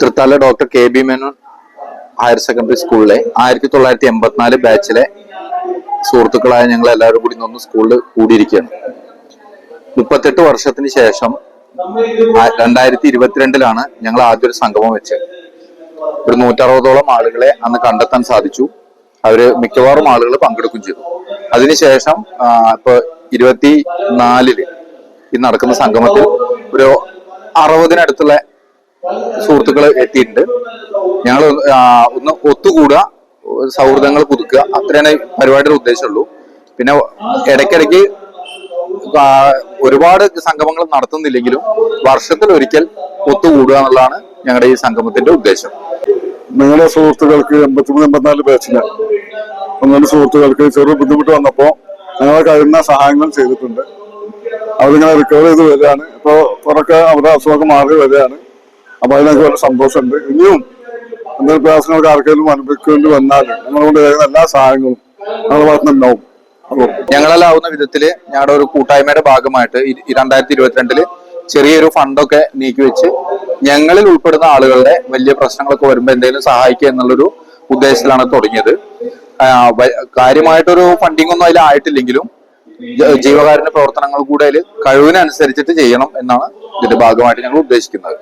Thrithala doctor K B Menon higher secondary സ്കൂളിലെ ആയിരത്തി തൊള്ളായിരത്തി എൺപത്തിനാല് ബാച്ചിലെ സുഹൃത്തുക്കളായ ഞങ്ങൾ എല്ലാവരും കൂടി നിന്ന് സ്കൂളിൽ കൂടിയിരിക്കുകയാണ്. മുപ്പത്തെട്ട് വർഷത്തിന് ശേഷം രണ്ടായിരത്തി ഇരുപത്തിരണ്ടിലാണ് ഞങ്ങൾ ആദ്യ ഒരു സംഗമം വെച്ചത്. ഒരു നൂറ്ററുപതോളം ആളുകളെ അന്ന് കണ്ടെത്താൻ സാധിച്ചു. അവർ മിക്കവാറും ആളുകൾ പങ്കെടുക്കുകയും ചെയ്തു. അതിനുശേഷം ഇപ്പൊ ഇരുപത്തി നാലിൽ ഈ നടക്കുന്ന സംഗമത്തിൽ ഒരു അറുപതിനടുത്തുള്ള സുഹൃത്തുക്കൾ എത്തിയിട്ടുണ്ട്. ഞങ്ങൾ ഒന്ന് ഒത്തുകൂടുക സൗഹൃദങ്ങൾ പുതുക്കുക. അത്രയാണ് പരിപാടിയുടെ ഉദ്ദേശമുള്ളൂ. പിന്നെ ഇടയ്ക്കിടയ്ക്ക് ഒരുപാട് സംഗമങ്ങൾ നടത്തുന്നില്ലെങ്കിലും വർഷത്തിൽ ഒരിക്കൽ ഒത്തുകൂടുക എന്നുള്ളതാണ് ഞങ്ങളുടെ ഈ സംഗമത്തിന്റെ ഉദ്ദേശം. നിങ്ങളുടെ സുഹൃത്തുക്കൾക്ക് എൺപത്തിമൂന്ന് എൺപത്തിനാല് ബാച്ചിൽ നിങ്ങളുടെ സുഹൃത്തുക്കൾക്ക് ചെറിയ ബുദ്ധിമുട്ട് വന്നപ്പോ ഞങ്ങൾ കഴിയുന്ന സഹായങ്ങൾ ചെയ്തിട്ടുണ്ട്. അവരിങ്ങനെ റിക്കവർ ചെയ്ത് വരികയാണ്. ഇപ്പോ കുറൊക്കെ അവരുടെ അസുഖമൊക്കെ മാറി വരികയാണ്. അപ്പൊ അതിനൊക്കെ വളരെ സന്തോഷമുണ്ട്. ഇനിയും എന്തെങ്കിലും പ്രയാസങ്ങളൊക്കെ ആർക്കെങ്കിലും അനുഭവിക്കേണ്ടി വന്നാൽ ഞങ്ങളെ കൊണ്ട് കഴിയുന്ന എല്ലാ സഹായങ്ങളും ഞങ്ങളുടെ ഞങ്ങളെല്ലാം ഞങ്ങളെല്ലാവുന്ന വിധത്തിൽ ഞങ്ങളുടെ ഒരു കൂട്ടായ്മയുടെ ഭാഗമായിട്ട് രണ്ടായിരത്തി ഇരുപത്തിരണ്ടിൽ ചെറിയൊരു ഫണ്ടൊക്കെ നീക്കി വെച്ച് ഞങ്ങളിൽ ഉൾപ്പെടുന്ന ആളുകളുടെ വലിയ പ്രശ്നങ്ങളൊക്കെ വരുമ്പോൾ എന്തെങ്കിലും സഹായിക്കുക എന്നുള്ളൊരു ഉദ്ദേശത്തിലാണ് തുടങ്ങിയത്. കാര്യമായിട്ടൊരു ഫണ്ടിങ് ഒന്നും അതിൽ ആയിട്ടില്ലെങ്കിലും ജീവകാരുണ്യ പ്രവർത്തനങ്ങൾ കൂടെ അതിൽ കഴിവിനനുസരിച്ചിട്ട് ചെയ്യണം എന്നാണ് ഇതിന്റെ ഭാഗമായിട്ട് ഞങ്ങൾ ഉദ്ദേശിക്കുന്നത്.